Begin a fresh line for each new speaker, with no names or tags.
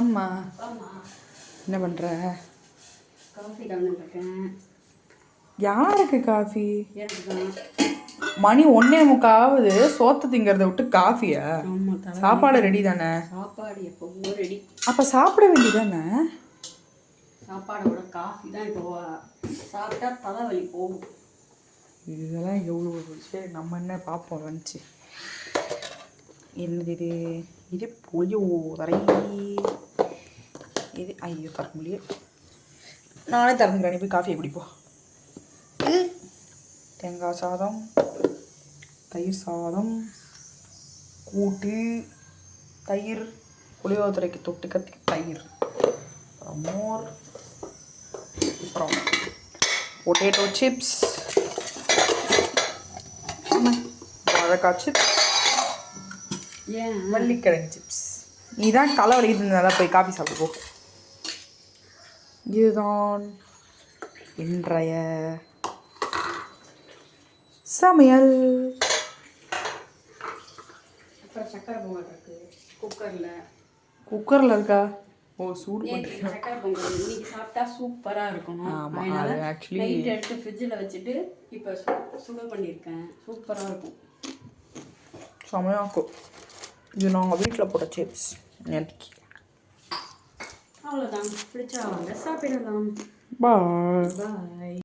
அம்மா. என்ன பண்ணுற
காஃபி கலந்துருக்கேன்
யாருக்கு காஃபி? மணி ஒன்னே முக்காவது. சோத்து திங்கிறத விட்டு காஃபியா? சாப்பாடு ரெடி தானே?
சாப்பாடு எப்போவும் ரெடி
அப்போ சாப்பிட வேண்டியதானே?
சாப்பாடோட காஃபி தான் இப்போ சாப்பிட்டா தலைவலி போகும்.
இதெல்லாம் எவ்வளோ சரி நம்ம என்ன பார்ப்போம் லஞ்சு என்னது இது? இது புளியோதரை இது ஐயோ திறக்க முடியும் நானே திறந்துக்கிறேன். போய் காஃபியை குடிப்போம் இது தேங்காய் சாதம் தயிர் சாதம் கூட்டு தயிர் புளியோதரைக்கு தொட்டுக்கிறதுக்கு தயிர். அப்புறம் மோர் அப்புறம் பொட்டேட்டோ சிப்ஸ் வாழைக்காய் சிப்ஸ்
ஏன்?
வள்ளிக்கிழங்கு சிப்ஸ் நீ தான் தலை வலிக்குதுனால போய் காஃபி சாப்பிட்டு போ. இதுதான் இன்றைய சமையல்.
அப்புறம் சக்கரை பொங்கல் இருக்கு. குக்கரில்.
குக்கரில் இருக்கா? ஓ சூடு
சக்கரை பொங்கல்? இன்னைக்கு சாப்பிட்டா சூப்பராக இருக்கணும்.
ஆமா,
அதனால
அது
நைட் எடுத்து ஃப்ரிட்ஜில் வச்சுட்டு இப்போ சுட பண்ணியிருக்கேன். சூப்பராக இருக்கும்.
செமையாக்கும் இது நாங்கள் வீட்டில் போட்ட சிப்ஸ் நேற்றுக்கு
அவ்வளோதான் பிடிச்சா வாங்க சாப்பிடலாம்.
பாய்
பாய்